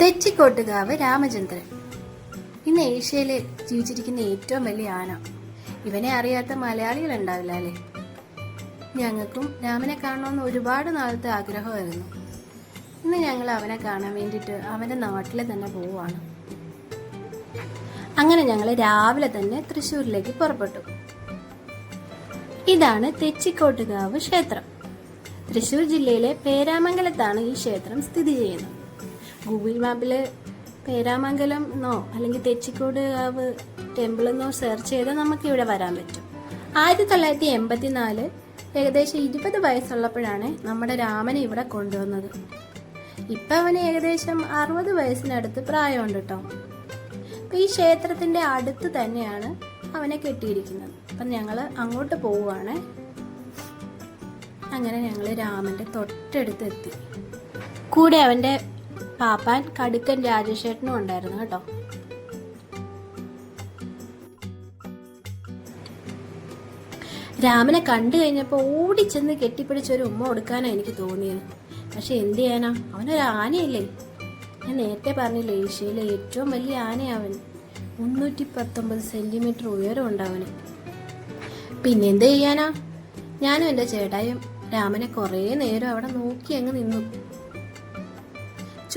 തെച്ചിക്കോട്ടുകാവ് രാമചന്ദ്രൻ. ഇന്ന് ഏഷ്യയിൽ ജീവിച്ചിരിക്കുന്ന ഏറ്റവും വലിയ ആന. ഇവനെ അറിയാത്ത മലയാളികൾ ഉണ്ടാവില്ല അല്ലേ? ഞങ്ങൾക്കും രാമനെ കാണണമെന്ന് ഒരുപാട് നാളത്തെ ആഗ്രഹമായിരുന്നു. ഇന്ന് ഞങ്ങൾ അവനെ കാണാൻ വേണ്ടിയിട്ട് അവന്റെ നാട്ടിൽ തന്നെ പോവുകയാണ്. അങ്ങനെ ഞങ്ങൾ രാവിലെ തന്നെ തൃശ്ശൂരിലേക്ക് പുറപ്പെട്ടു. ഇതാണ് തെച്ചിക്കോട്ടുകാവ് ക്ഷേത്രം. തൃശ്ശൂർ ജില്ലയിലെ പേരാമംഗലത്താണ് ഈ ക്ഷേത്രം സ്ഥിതി ചെയ്യുന്നത്. ഗൂഗിൾ മാപ്പിൽ പേരാമംഗലം എന്നോ അല്ലെങ്കിൽ തെച്ചിക്കോട് കാവ് ടെമ്പിൾ എന്നോ സെർച്ച് ചെയ്താൽ നമുക്ക് ഇവിടെ വരാൻ പറ്റും. ആയിരത്തി തൊള്ളായിരത്തി എൺപത്തി നാല് ഏകദേശം ഇരുപത് വയസ്സുള്ളപ്പോഴാണ് നമ്മുടെ രാമനെ ഇവിടെ കൊണ്ടുവന്നത്. ഇപ്പം അവന് ഏകദേശം അറുപത് വയസ്സിനടുത്ത് പ്രായമുണ്ട് കേട്ടോ അപ്പം ഈ ക്ഷേത്രത്തിന്റെ അടുത്ത് തന്നെയാണ് അവനെ കെട്ടിയിരിക്കുന്നത്. അപ്പം ഞങ്ങൾ അങ്ങോട്ട് പോവുകയാണ് അങ്ങനെ ഞങ്ങൾ രാമന്റെ തൊട്ടടുത്ത് എത്തി. കൂടെ അവന്റെ പാപ്പാൻ കടുക്കൻ രാജശേഖരനും ഉണ്ടായിരുന്നു കേട്ടോ. രാമനെ കണ്ടു കഴിഞ്ഞപ്പോൾ ഓടിച്ചെന്ന് കെട്ടിപ്പിടിച്ചൊരു ഉമ്മ കൊടുക്കാനാണ് എനിക്ക് തോന്നിയത്. പക്ഷെ എന്ത് ചെയ്യാനാ? അവനൊരു ആനയല്ലേ? ഞാൻ നേരത്തെ പറഞ്ഞില്ലേ ഏഷ്യയിലെ ഏറ്റവും വലിയ ആനയാവൻ മുന്നൂറ്റി പത്തൊമ്പത് സെന്റിമീറ്റർ ഉയരം പിന്നെ എന്ത് ചെയ്യാനാ? ഞാനും എന്റെ ചേട്ടായും രാമനെ കുറേ നേരം അവിടെ നോക്കി അങ്ങ് നിന്നു.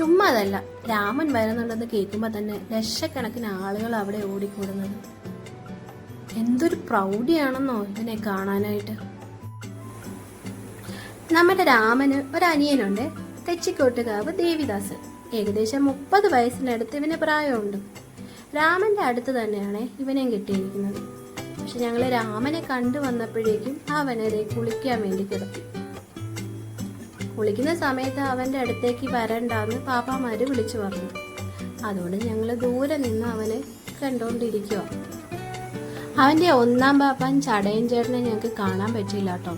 ചുമ്മാ അതല്ല രാമൻ വരുന്നുണ്ടെന്ന് കേൾക്കുമ്പോൾ തന്നെ ലക്ഷക്കണക്കിന് ആളുകൾ അവിടെ ഓടിക്കൂടുന്നത്. എന്തൊരു പ്രൗഢിയാണെന്നോ ഇതിനെ കാണാനായിട്ട്. നമ്മുടെ രാമന് ഒരു അനിയനുണ്ട്. തെച്ചിക്കോട്ടുകാവ് ദേവിദാസ്. ഏകദേശം മുപ്പത് വയസ്സിനടുത്ത് ഇവന് പ്രായമുണ്ട്. രാമന്റെ അടുത്ത് തന്നെയാണ് ഇവനെ കിട്ടിയിരിക്കുന്നത്. പക്ഷെ ഞങ്ങൾ രാമനെ കണ്ടു വന്നപ്പോഴേക്കും അവനെ കുളിക്കാൻ വേണ്ടി കിടത്തി. കുളിക്കുന്ന സമയത്ത് അവന്റെ അടുത്തേക്ക് വരണ്ടാന്ന് പാപ്പാമാർ വിളിച്ചു പറഞ്ഞു. അതുകൊണ്ട് ഞങ്ങൾ ദൂരെ നിന്ന് അവനെ കണ്ടുകൊണ്ടിരിക്കുക അവന്റെ ഒന്നാം പാപ്പൻ ചടയൻ ചേട്ടനെ ഞങ്ങൾക്ക് കാണാൻ പറ്റിയില്ല കേട്ടോ.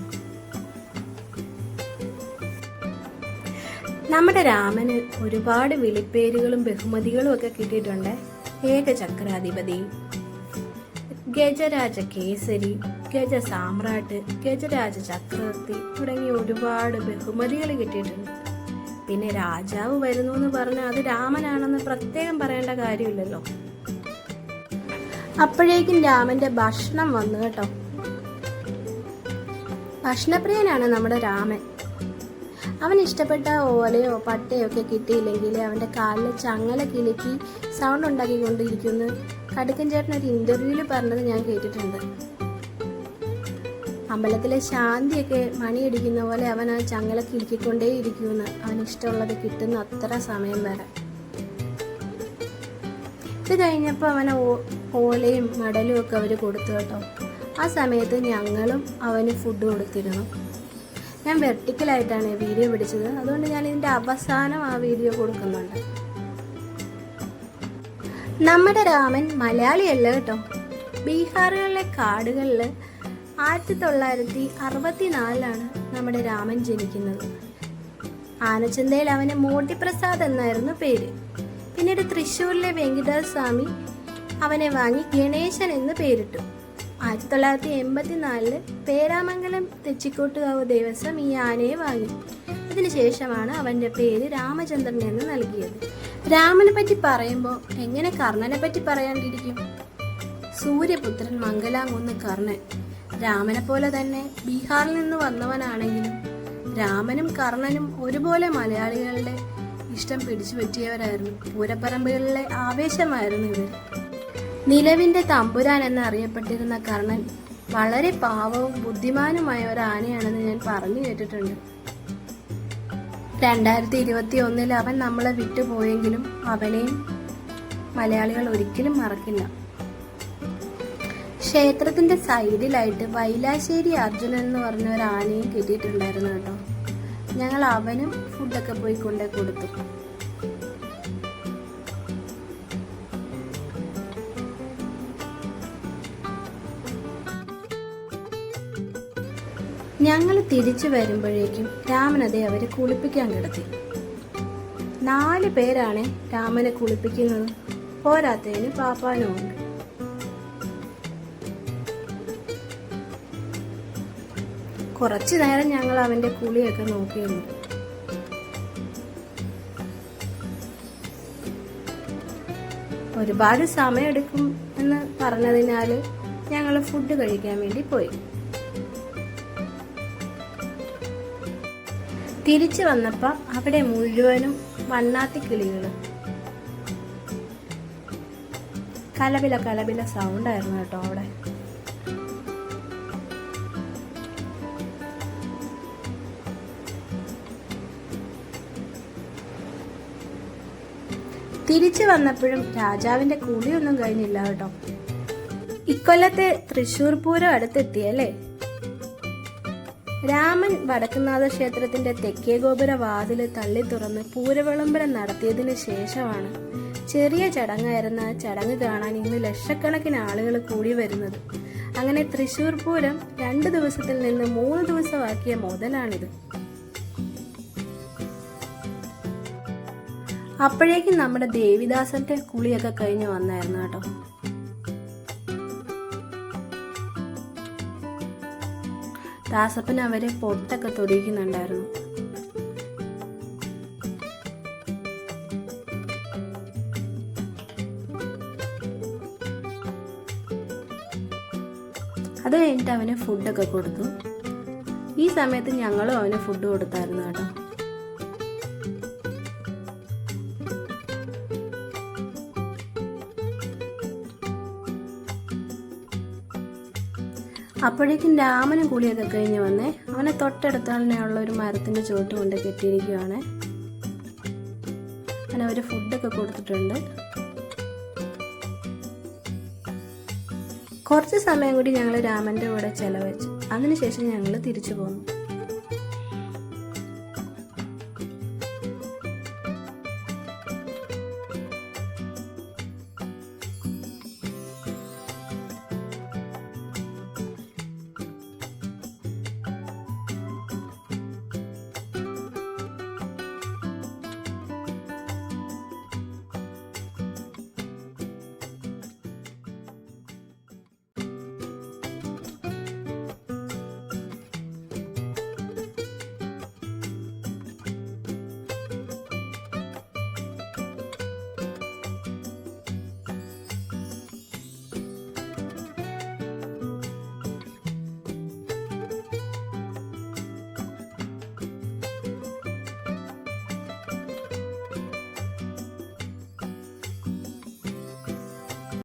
നമ്മുടെ രാമന് ഒരുപാട് വിളിപ്പേരുകളും ബഹുമതികളും ഒക്കെ കിട്ടിയിട്ടുണ്ട്. ഏകചക്രാധിപതി ഗജരാജ കേസരി ഗജ സാമ്രാട്ട് ഗജരാജ ചക്രവർത്തി തുടങ്ങിയ ഒരുപാട് ബഹുമതികൾ കിട്ടിയിട്ടുണ്ട്. പിന്നെ രാജാവ് വരുന്നു എന്ന് പറഞ്ഞാൽ അത് രാമനാണെന്ന് പ്രത്യേകം പറയേണ്ട കാര്യമില്ലല്ലോ. അപ്പോഴേക്കും രാമന്റെ ഭക്ഷണം വന്നു കേട്ടോ. ഭക്ഷണപ്രിയനാണ് നമ്മുടെ രാമൻ. അവൻ ഇഷ്ടപ്പെട്ട ഓലയോ പട്ടയോ ഒക്കെ കിട്ടിയില്ലെങ്കിൽ അവന്റെ കാലിൽ ചങ്ങല കിലുക്കി സൗണ്ട് ഉണ്ടാക്കിക്കൊണ്ടിരിക്കുന്നു. കടുക്കൻ ചേട്ടൻ ഒരു ഇന്റർവ്യൂവിൽ പറഞ്ഞത് ഞാൻ കേട്ടിട്ടുണ്ട്. അമ്പലത്തിലെ ശാന്തിയൊക്കെ മണിയടിക്കുന്ന പോലെ അവൻ ആ ചങ്ങല കിലുക്കിക്കൊണ്ടേ ഇരിക്കുമെന്ന് അവന് ഇഷ്ടമുള്ളത് കിട്ടുന്ന അത്ര സമയം വരെ. ഇത് കഴിഞ്ഞപ്പോൾ അവൻ ഓലയും മടലും ഒക്കെ അവർ കൊടുത്തു കേട്ടോ. ആ സമയത്ത് ഞങ്ങളും അവന് ഫുഡ് കൊടുത്തിരുന്നു. ഞാൻ വെർട്ടിക്കലായിട്ടാണ് വീഡിയോ പിടിച്ചത്. അതുകൊണ്ട് ഞാൻ ഇതിന്റെ അവസാനം ആ വീഡിയോ കൊടുക്കുന്നുണ്ട്. നമ്മുടെ രാമൻ മലയാളിയല്ല കേട്ടോ. ബീഹാറുകളിലെ കാടുകളിൽ ആയിരത്തി തൊള്ളായിരത്തി അറുപത്തി നാലിലാണ് നമ്മുടെ രാമൻ ജനിക്കുന്നത്. ആനച്ചന്തയിൽ അവന് മോട്ടിപ്രസാദ് എന്നായിരുന്നു പേര്. പിന്നീട് തൃശ്ശൂരിലെ വെങ്കിടാസ് സ്വാമി അവനെ വാങ്ങി ഗണേശൻ എന്ന് പേരിട്ടു. ആയിരത്തി തൊള്ളായിരത്തി എൺപത്തിനാലിൽ പേരാമംഗലം തെച്ചിക്കോട്ടുകാവ് ദേവസ്വം ഈ ആനയെ വാങ്ങി. അതിനുശേഷമാണ് അവന്റെ പേര് രാമചന്ദ്രൻ എന്ന് നൽകിയത്. രാമനെ പറ്റി പറയുമ്പോൾ എങ്ങനെ കർണനെ പറ്റി പറയാണ്ടിരിക്കും? സൂര്യപുത്രൻ മംഗലാംകുന്ന് കർണൻ. രാമനെ പോലെ തന്നെ ബീഹാറിൽ നിന്ന് വന്നവനാണെങ്കിലും രാമനും കർണനും ഒരുപോലെ മലയാളികളുടെ ഇഷ്ടം പിടിച്ചു പറ്റിയവരായിരുന്നു പൂരപ്പറമ്പുകളിലെ ആവേശമായിരുന്നു ഇവർ. നിലവിന്റെ തമ്പുരാൻ എന്ന് അറിയപ്പെട്ടിരുന്ന കർണൻ വളരെ പാവവും ബുദ്ധിമാനുമായ ഒരു ആനയാണെന്ന് ഞാൻ പറഞ്ഞു കേട്ടിട്ടുണ്ട്. രണ്ടായിരത്തി ഇരുപത്തി ഒന്നിൽ അവൻ നമ്മളെ വിട്ടുപോയെങ്കിലും അവനെയും മലയാളികൾ ഒരിക്കലും മറക്കില്ല. ക്ഷേത്രത്തിന്റെ സൈഡിലായിട്ട് വൈലാശ്ശേരി അർജുനൻ എന്ന് പറഞ്ഞ ഒരു ആനയും കിട്ടിയിട്ടുണ്ടായിരുന്നു കേട്ടോ. ഞങ്ങൾ അവനും ഫുഡൊക്കെ പോയി കൊണ്ടേ കൊടുത്തു. ഞങ്ങൾ തിരിച്ചു വരുമ്പോഴേക്കും രാമനതെ അവരെ കുളിപ്പിക്കാൻ കിടത്തി. നാല് പേരാണ് രാമനെ കുളിപ്പിക്കുന്നത്. പോരാത്തതിന് പാപ്പാനും ഉണ്ട്. കുറച്ചു നേരം ഞങ്ങൾ അവന്റെ കുളിയൊക്കെ നോക്കിയിരുന്നു. ഒരുപാട് സമയമെടുക്കും എന്ന് പറഞ്ഞതിനാൽ ഞങ്ങൾ ഫുഡ് കഴിക്കാൻ വേണ്ടി പോയി. തിരിച്ചു വന്നപ്പോൾ അവിടെ മുഴുവനും വണ്ണാത്തി കിളികൾ കലപില കലപില സൗണ്ടായിരുന്നു കേട്ടോ അവിടെ. തിരിച്ചു വന്നപ്പോഴും രാജാവിന്റെ കുളിയൊന്നും കഴിഞ്ഞില്ല കേട്ടോ. ഇക്കൊല്ലത്തെ തൃശൂർ പൂരം അടുത്തെത്തിയല്ലേ രാമൻ വടക്കുന്നാഥ ക്ഷേത്രത്തിന്റെ തെക്കേ ഗോപുര വാതിൽ തള്ളി തുറന്ന് പൂരവിളംബരം നടത്തിയതിന് ശേഷമാണ് ചെറിയ ചടങ്ങായിരുന്ന ചടങ്ങ് കാണാൻ ഇന്ന് ലക്ഷക്കണക്കിന് ആളുകൾ കൂടി വരുന്നത്. അങ്ങനെ തൃശൂർ പൂരം രണ്ട് ദിവസത്തിൽ നിന്ന് മൂന്ന് ദിവസമാക്കിയ മുതലാണിത്. അപ്പോഴേക്കും നമ്മുടെ ദേവിദാസന്റെ കുളിയൊക്കെ കഴിഞ്ഞ് വന്നായിരുന്നു കേട്ടോ. ദാസപ്പൻ അവരെ പൊട്ടൊക്കെ തൊടിയിക്കുന്നുണ്ടായിരുന്നു. അത് കഴിഞ്ഞിട്ട് അവന് ഫുഡൊക്കെ കൊടുത്തു. ഈ സമയത്ത് ഞങ്ങളും അവന് ഫുഡ് കൊടുത്തായിരുന്നു കേട്ടോ. അപ്പോഴേക്കും രാമനും കുളിയൊക്കെ കഴിഞ്ഞ് വന്നേ. അവനെ തൊട്ടടുത്തുള്ള ഒരു മരത്തിന്റെ ചുവട്ട് കൊണ്ട് കെട്ടിയിരിക്കുകയാണ് അങ്ങനെ അവർ ഫുഡൊക്കെ കൊടുത്തിട്ടുണ്ട്. കുറച്ച് സമയം കൂടി ഞങ്ങൾ രാമന്റെ കൂടെ ചെലവഴിച്ചു. അതിനുശേഷം ഞങ്ങൾ തിരിച്ചു പോന്നു.